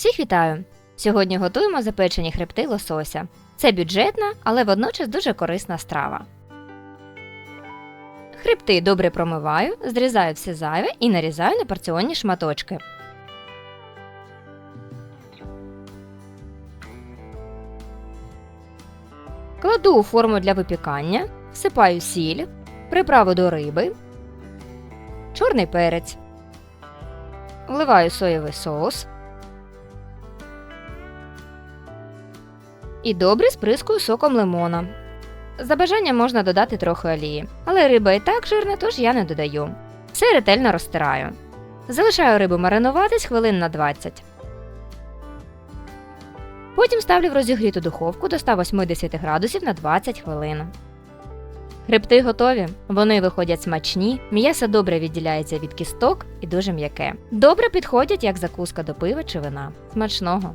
Всіх вітаю! Сьогодні готуємо запечені хребти лосося. Це бюджетна, але водночас дуже корисна страва. Хребти добре промиваю, зрізаю все зайве і нарізаю на порціонні шматочки. Кладу у форму для випікання, всипаю сіль, приправу до риби, чорний перець, вливаю соєвий соус і добре сприскую соком лимона. За бажанням можна додати трохи олії, але риба і так жирна, тож я не додаю. Все ретельно розтираю. Залишаю рибу маринуватись хвилин на 20. Потім ставлю в розігріту духовку до 180 градусів на 20 хвилин. Хребти готові. Вони виходять смачні, м'ясо добре відділяється від кісток і дуже м'яке. Добре підходять як закуска до пива чи вина. Смачного!